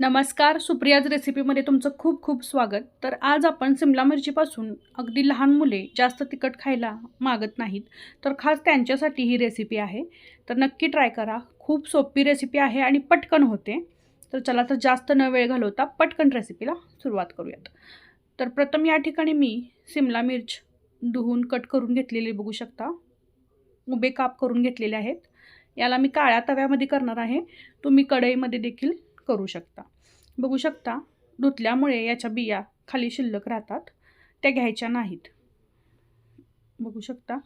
नमस्कार सुप्रियाज रेसिपीमध्ये तुमचं खूप खूप स्वागत. तर आज आपण सिमला मिरचीपासून अगदी लहान मुले जास्त तिखट खायला मागत नाहीत. तर खास त्यांच्यासाठी ही रेसिपी आहे. तर नक्की ट्राय करा. खूप सोपी रेसिपी आहे आणि पटकन होते. तर चला तर जास्त न वेळ घालवता पटकन रेसिपीला सुरुवात करूयात. तर प्रथम या ठिकाणी मी सिमला मिर्च धुवून कट करून घेतलेली बघू शकता. उभे काप करून घेतलेले आहेत. याला मी काळ्या तव्यामध्ये करणार आहे. तुम्ही कढईमध्ये देखील करू शकता. बघू शकता धुतल्यामुळे याच्या बिया खाली शिल्लक राहतात त्या घ्यायच्या नाहीत. बघू शकता.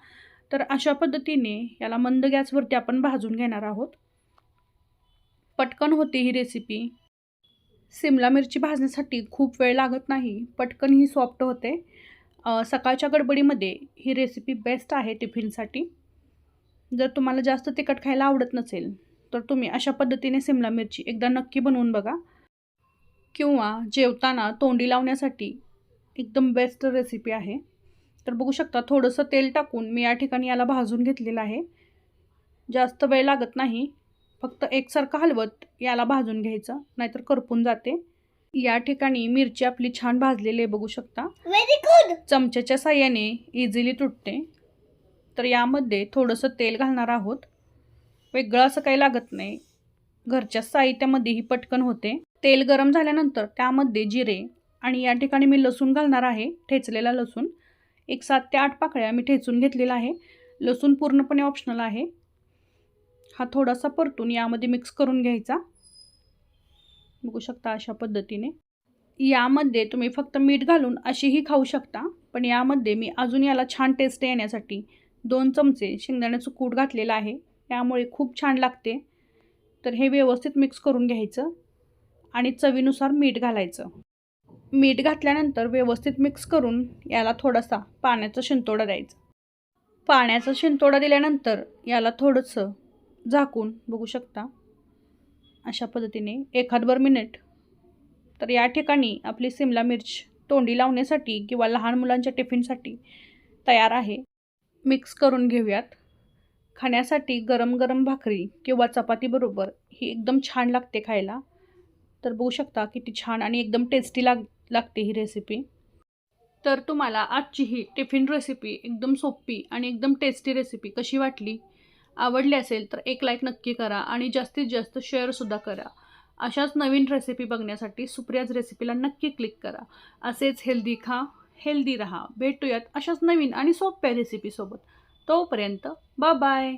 तर अशा पद्धतीने याला मंद गॅसवरती आपण भाजून घेणार आहोत. पटकन होते ही रेसिपी सिमला मिरची भाजण्यासाठी खूप वेळ लागत नाही पटकन ही सॉफ्ट होते. सकाळच्या गडबडीमध्ये ही रेसिपी बेस्ट आहे टिफिनसाठी. जर तुम्हाला जास्त तिखट खायला आवडत नसेल तर तुम्ही अशा पद्धतीने सिमला मिरची एकदा नक्की बनवून बघा. किंवा जेवताना तोंडी लावण्यासाठी एकदम बेस्ट रेसिपी आहे. तर बघू शकता थोडंसं तेल टाकून मी या ठिकाणी याला भाजून घेतलेलं आहे. जास्त वेळ लागत नाही फक्त एकसारखं हलवत याला भाजून घ्यायचं नाहीतर करपून जाते. या ठिकाणी मिरची आपली छान भाजलेली आहे बघू शकता. चमच्याच्या साह्याने इझिली तुटते. तर यामध्ये थोडंसं तेल घालणार आहोत. वेगळं असं काही लागत नाही. घरच्या साहित्यामध्ये ही पटकन होते. तेल गरम झाल्यानंतर त्यामध्ये जिरे आणि या ठिकाणी मी लसूण घालणार आहे ठेचलेला लसूण. एक सात ते आठ पाकळ्या मी ठेचून घेतलेला आहे. लसूण पूर्णपणे ऑप्शनल आहे. हा थोडासा परतून यामध्ये मिक्स करून घ्यायचा. बघू शकता अशा पद्धतीने. यामध्ये तुम्ही फक्त मीठ घालून अशीही खाऊ शकता पण यामध्ये मी अजून याला छान टेस्ट येण्यासाठी दोन चमचे शेंगदाण्याचं कूट घातलेलं आहे. त्यामुळे खूप छान लागते. तर हे व्यवस्थित मिक्स करून घ्यायचं आणि चवीनुसार मीठ घालायचं. मीठ घातल्यानंतर व्यवस्थित मिक्स करून याला थोडासा पाण्याचा शिंतोडा द्यायचा. पाण्याचा शिंतोडा दिल्यानंतर याला थोडंसं झाकून बघू शकता अशा पद्धतीने एखादभर मिनिट तर या ठिकाणी आपली सिमला मिर्च तोंडी लावण्यासाठी किंवा लहान मुलांच्या टिफिनसाठी तयार आहे. मिक्स करून घेऊयात. खाण्यासाठी गरम गरम भाकरी किंवा चपातीबरोबर ही एकदम छान लागते खायला. तर बघू शकता किती छान आणि एकदम टेस्टी लाग लागते ही रेसिपी तर तुम्हाला आजची ही टिफिन रेसिपी एकदम सोपी आणि एकदम टेस्टी रेसिपी कशी वाटली? आवडली असेल तर एक लाईक नक्की करा आणि जास्तीत जास्त शेअरसुद्धा करा. अशाच नवीन रेसिपी बघण्यासाठी सुप्रियाज रेसिपीला नक्की क्लिक करा. असेच हेल्दी खा हेल्दी राहा. भेटूयात अशाच नवीन आणि सोप्या रेसिपीसोबत तोपर्यंत बा बाय.